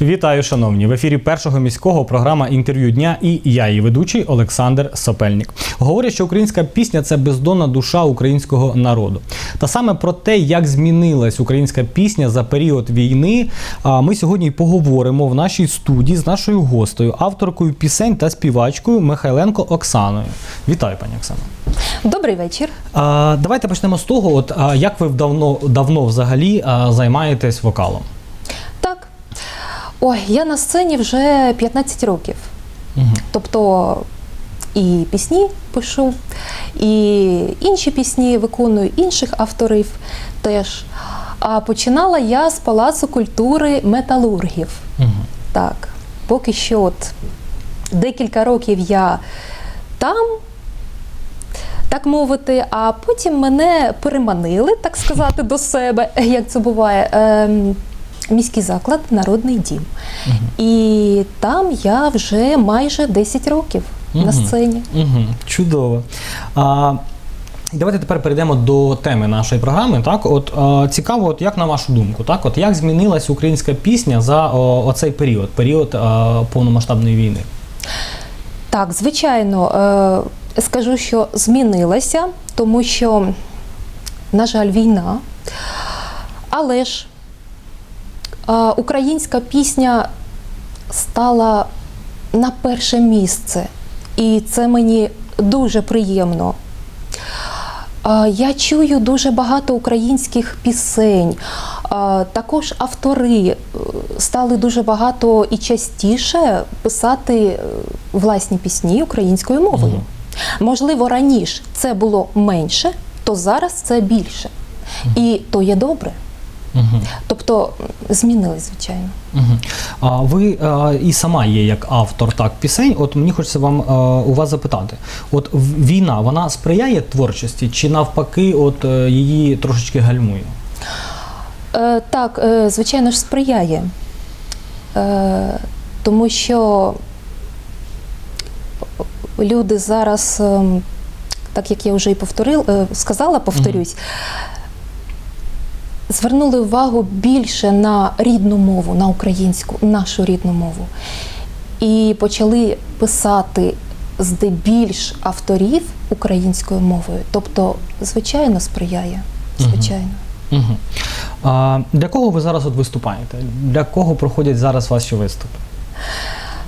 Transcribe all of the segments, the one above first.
Вітаю, шановні! В ефірі першого міського програма інтерв'ю дня і я, її ведучий Олександр Сопельник. Говорять, що українська пісня це бездонна душа українського народу. Та саме про те, як змінилась українська пісня за період війни, ми сьогодні й поговоримо в нашій студії з нашою гостею, авторкою пісень та співачкою Михайленко Оксаною. Вітаю, пані Оксано. Добрий вечір. Давайте почнемо з того, от як ви давно давно взагалі займаєтесь вокалом? Ой, я на сцені вже 15 років. Угу. Тобто і пісні пишу, і інші пісні виконую інших авторів теж. А починала я з Палацу культури металургів. Угу. Так, поки що от декілька років я там, так мовити, а потім мене переманили, так сказати, до себе, як це буває. Міський заклад Народний дім. І там я вже майже 10 років на сцені. Угу, чудово. А, давайте тепер перейдемо до теми нашої програми. Так, от а, цікаво, от як на вашу думку, так, от як змінилась українська пісня за о, оцей період, період а, повномасштабної війни? Так, звичайно, е, скажу, що змінилася, тому що, на жаль, війна. Але ж е, українська пісня стала на перше місце, і це мені дуже приємно. Я чую дуже багато українських пісень. Також автори е, стали дуже багато і частіше писати е, власні пісні українською мовою. Мгм. Можливо, раніше це було менше, то зараз це більше. І то є добре. Угу. Тобто м, змінилось, звичайно. Угу. А ви а, і сама є як автор так пісень. От мені хочеться вам а, у вас запитати: от війна вона сприяє творчості, чи навпаки, от е, її трошечки гальмує? Е, так, е, звичайно ж, сприяє. Е, тому що люди зараз, ем, так як я вже і повторил, е, сказала, повторюсь, звернули увагу більше на рідну мову, на українську, нашу рідну мову. І почали писати здебільш авторів українською мовою. Тобто, звичайно, сприяє. Звичайно. Угу. А, для кого ви зараз от виступаєте? Для кого проходять зараз ваші виступи?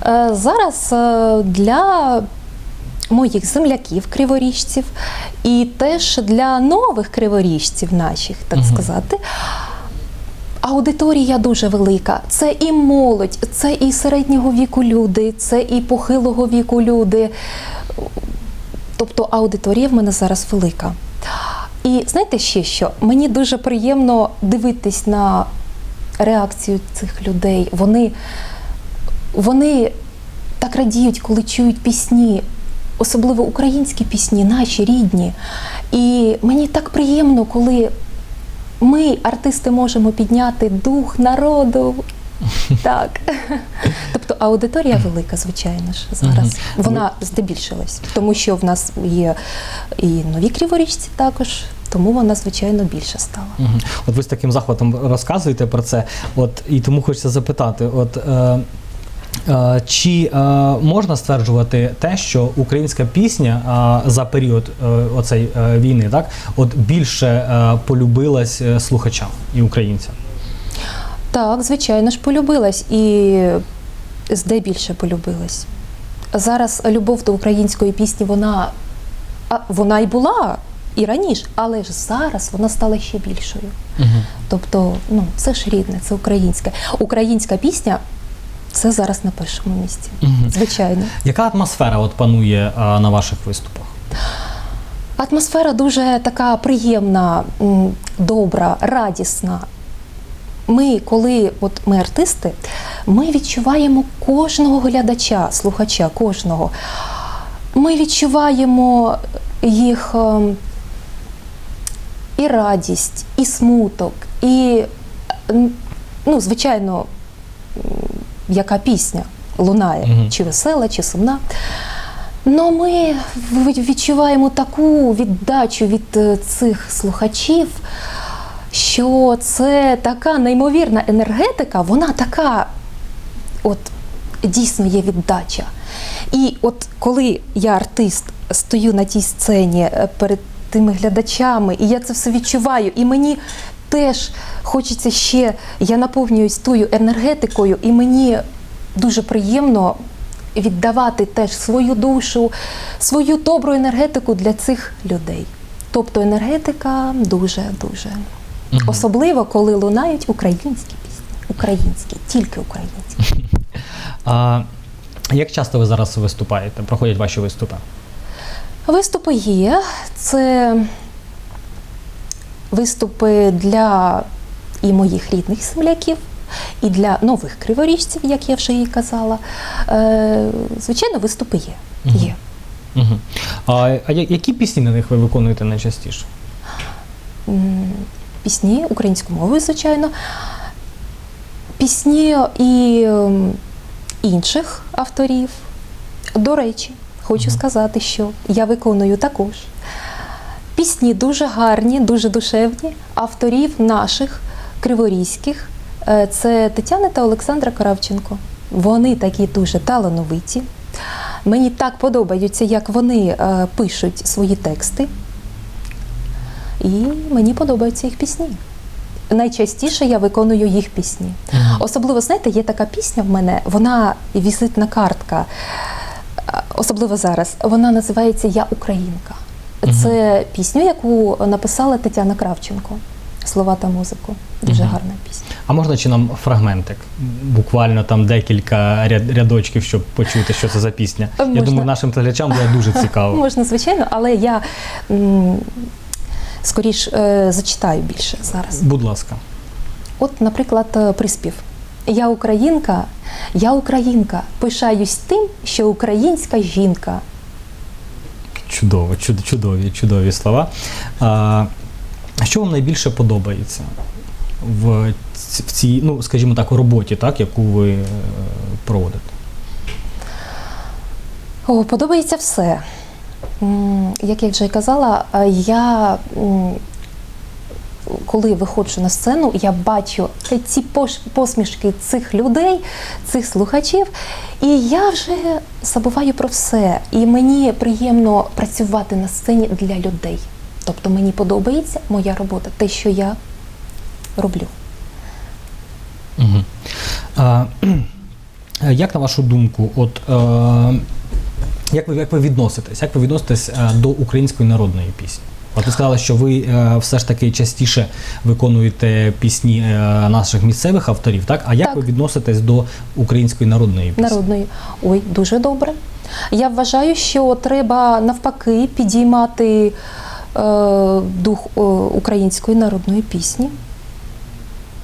Е, Зараз е, для моїх земляків, криворіжців, і теж для нових криворіжців наших, так Мгм. сказати. Аудиторія дуже велика. Це і молодь, це і середнього віку люди, це і похилого віку люди. Тобто аудиторія в мене зараз велика. І знаєте ще що? Мені дуже приємно дивитись на реакцію цих людей. Вони, вони так радіють, коли чують пісні, особливо українські пісні, наші рідні. І мені так приємно, коли ми, артисти, можемо підняти дух народу. Так. Тобто аудиторія велика, звичайно ж, зараз. Вона здебільшилась, тому що в нас є і нові криворіжці також, тому вона, звичайно, більше стала. От ви з таким захватом розказуєте про це. От і тому хочеться запитати: от е, чи е, можна стверджувати те, що українська пісня е, за період е, оцей е, війни, так от більше е, полюбилась е, слухачам і українцям? Так, звичайно ж, полюбилась і здебільше полюбилась. Зараз любов до української пісні, вона, вона і була і раніше, але ж зараз вона стала ще більшою. Угу. Тобто, ну, це ж рідне, це українське. Українська пісня це зараз на першому місці. Мгм. Звичайно. Яка атмосфера от панує е, на ваших виступах? Атмосфера дуже така приємна, добра, радісна. Ми, коли от ми артисти, ми відчуваємо кожного глядача, слухача, кожного. Ми відчуваємо їх ем, і радість, і смуток, і, ну, звичайно, яка пісня лунає, Мгм. чи весела, чи сумна. Ну, ми відчуваємо таку віддачу від е, цих слухачів, що це така неймовірна енергетика, вона така от дійсно є віддача. І от коли я артист стою на тій сцені е, перед тими глядачами, і я це все відчуваю, і мені теж хочеться ще, я наповнююсь тою енергетикою, і мені дуже приємно віддавати теж свою душу, свою добру енергетику для цих людей. Тобто енергетика дуже дуже. Мгм. Особливо, коли лунають українські пісні. Українські, тільки українські. А, як часто ви зараз виступаєте? Проходять ваші виступи? Виступи є. Це виступи для і моїх рідних земляків, і для нових криворіжців, як я вже і казала. Е, звичайно, виступи є. Мгм. є. Угу. А, а які пісні на них ви виконуєте найчастіше? Пісні українською мовою, звичайно. Пісні і інших авторів. До речі, хочу сказати, що я виконую також. Пісні дуже гарні, дуже душевні, авторів наших криворізьких. Е, Це Тетяна та Олександра Кравченко. Вони такі дуже талановиті. Мені так подобаються, як вони е, пишуть свої тексти. І мені подобаються їх пісні. Найчастіше я виконую їх пісні. Особливо, знаєте, є така пісня в мене, вона візитна картка, е, особливо зараз. Вона називається Я Українка. Це пісню, яку написала Тетяна Кравченко. Слова та музику. Дуже Мгм. гарна пісня. А можна чи нам фрагментик? Буквально там декілька ряд, рядочків, щоб почути, що це за пісня. Я думаю, нашим телеглядачам буде дуже цікаво. Можна, звичайно, але я скоріш е, зачитаю більше зараз. Будь ласка. От, наприклад, е, приспів. Я українка, я українка, пишаюсь тим, що українська жінка. Чудово, чуд- чудові, чудові слова. А, що вам найбільше подобається в, цій, ну, скажімо так, роботі, так, яку ви е, проводите? О, подобається все. Як я вже казала, е, я коли виходжу на сцену, я бачу ці посмішки цих людей, цих слухачів, і я вже забуваю про все. І мені приємно працювати на сцені для людей. Тобто мені подобається моя робота, те, що я роблю. Угу. А, як на вашу думку, от е, як ви, як ви відноситесь? Як ви відноситесь е, до української народної пісні? От ви сказали, що ви е, все ж таки частіше виконуєте пісні е, наших місцевих авторів, так? А як Так. ви відноситесь до української народної пісні? Народної. Ой, дуже добре. Я вважаю, що треба навпаки підіймати е, дух е, української народної пісні.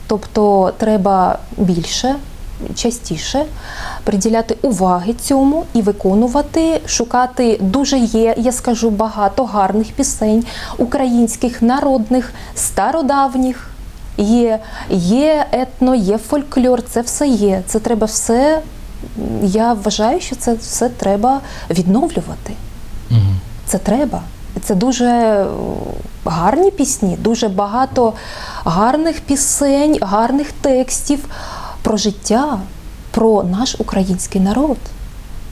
Тобто треба більше, частіше приділяти уваги цьому і виконувати, шукати дуже є, я скажу, багато гарних пісень українських, народних, стародавніх. Є, є етно, є фольклор, це все є. Це треба все. Я вважаю, що це все треба відновлювати. Мгм. Це треба. Це дуже гарні пісні, дуже багато гарних пісень, гарних текстів про життя, про наш український народ.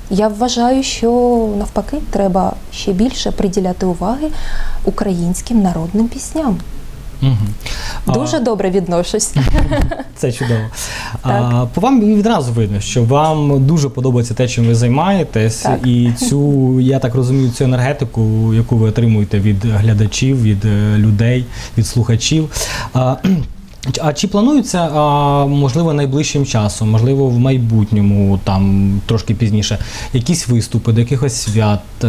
Я вважаю, що навпаки треба ще більше приділяти уваги українським народним пісням. А, Дуже добре відношусь. Це чудово. А, по вам відразу видно, що вам дуже подобається те, чим ви займаєтесь, Так. і цю, я так розумію, цю енергетику, яку ви отримуєте від глядачів, від е, людей, від слухачів. А, а чи планується, а, можливо, найближчим часом, можливо, в майбутньому, там трошки пізніше, якісь виступи до якихось свят, е,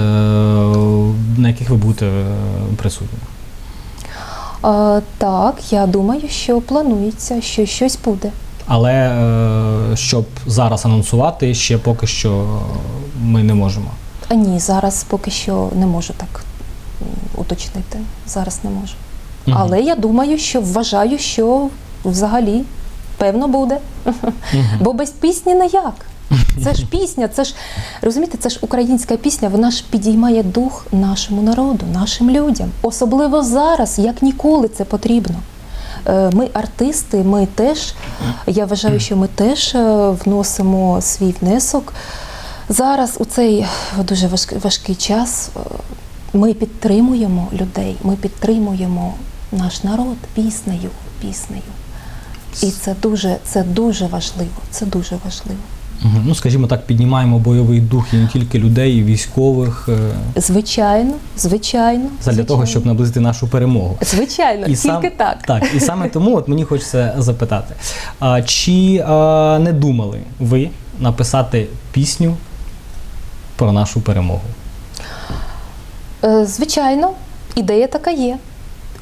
на яких ви будете е, присутні? Так, я думаю, що планується, що щось буде. Але е, щоб зараз анонсувати, ще поки що ми не можемо. А ні, зараз поки що не можу так уточнити. Зараз не можу. Але я думаю, що вважаю, що взагалі певно буде. Бо без пісні не як. Це ж пісня, це ж розумієте, це ж українська пісня, вона ж підіймає дух нашому народу, нашим людям. Особливо зараз, як ніколи це потрібно. Е, Ми артисти, ми теж, я вважаю, що ми теж е, вносимо свій внесок. Зараз у цей дуже важкий, важкий час е, ми підтримуємо людей, ми підтримуємо наш народ піснею, піснею. І це дуже, це дуже важливо. Це дуже важливо. Ну, скажімо так, піднімаємо бойовий дух і не тільки людей, і військових е, Звичайно, звичайно. задля звичайно. того, щоб наблизити нашу перемогу. Звичайно, тільки сам- так. Так, і саме тому от мені хочеться запитати: а, чи а, не думали ви написати пісню про нашу перемогу? Е, Звичайно, ідея така є.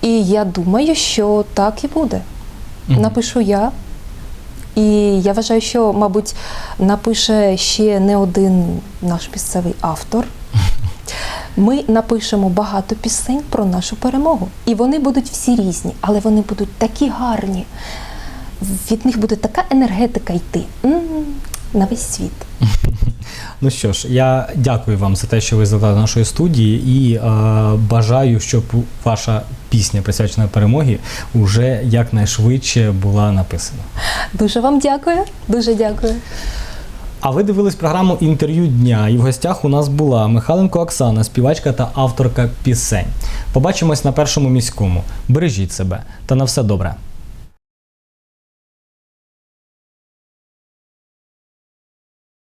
І я думаю, що так і буде. Мгм. Напишу я. І я вважаю, що, мабуть, напише ще не один наш місцевий автор. Ми напишемо багато пісень про нашу перемогу. І вони будуть всі різні, але вони будуть такі гарні. Від них буде така енергетика йти М, на весь світ. Ну що ж, я дякую вам за те, що ви завітали до нашої студії, і е, бажаю, щоб ваша пісня присвячена перемогі уже якнайшвидше була написана. Дуже вам дякую. Дуже дякую. А ви дивились програму інтерв'ю дня, і в гостях у нас була Михайленко Оксана, співачка та авторка пісень. Побачимось на першому міському. Бережіть себе та на все добре.